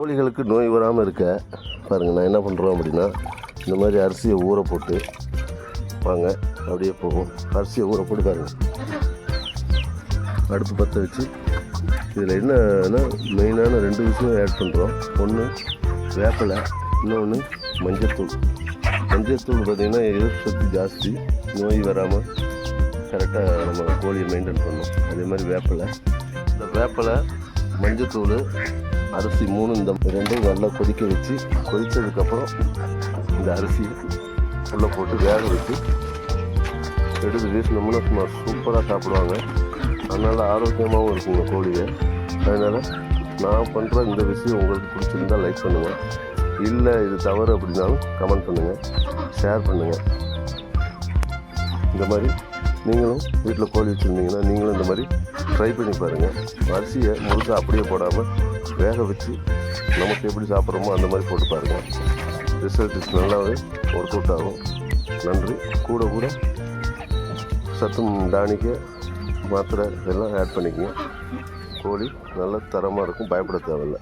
கோழிகளுக்கு நோய் வராமல் இருக்க பாருங்கள் நான் என்ன பண்ணுறோம் அப்படின்னா இந்த மாதிரி அரிசியை ஊற போட்டு வாங்க அப்படியே போகும் அரிசியை ஊற போட்டு பாருங்கள் அடுப்பு பற்ற வச்சு இதில் என்னன்னா மெயினான ரெண்டு விஷயம் ஆட் பண்ணுறோம் ஒன்று வேப்பலை இன்னொன்று மஞ்சத்தூள். மஞ்சத்தூள் பார்த்திங்கன்னா எதிர்ப்பு சக்தி ஜாஸ்தி நோய் வராமல் கரெக்டாக நம்ம கோழியை மெயின்டைன் பண்ணணும். அதே மாதிரி வேப்பலை. இந்த வேப்பலை மஞ்சத்தூள் அரிசி மூணு இந்த ரெண்டும் நல்லா கொதிக்க வச்சு கொதித்ததுக்கப்புறம் இந்த அரிசி உள்ளே போட்டு வேக வச்சு எடுத்து வீசினோம்னா சும்மா சூப்பராக சாப்பிடுவாங்க. அதனால் ஆரோக்கியமாகவும் இருக்குங்க கோழியை. அதனால் நான் பண்ணுற இந்த விஷயம் உங்களுக்கு பிடிச்சிருந்தால் லைக் பண்ணுங்கள் இல்லை இது தவறு அப்படின்னாலும் கமெண்ட் பண்ணுங்கள் ஷேர் பண்ணுங்கள் இந்த மாதிரி நீங்களும் வீட்டில் கோழி வச்சுருந்தீங்கன்னா நீங்களும் இந்த மாதிரி ட்ரை பண்ணி பாருங்கள் அரிசியை முழுக்க அப்படியே போடாமல் வேக வச்சு நமக்கு எப்படி சாப்பிட்றோமோ அந்த மாதிரி போட்டு பாருங்கள் ரிசல்ட் நல்லாவே ஒர்க் அவுட் ஆகும். நன்றி. கூட கூட சத்தும் டானிக்கு மாத்திரை இதெல்லாம் ஆட் பண்ணிக்கங்க. கோழி நல்ல தரமாக இருக்கும். பயப்பட தேவையில்லை.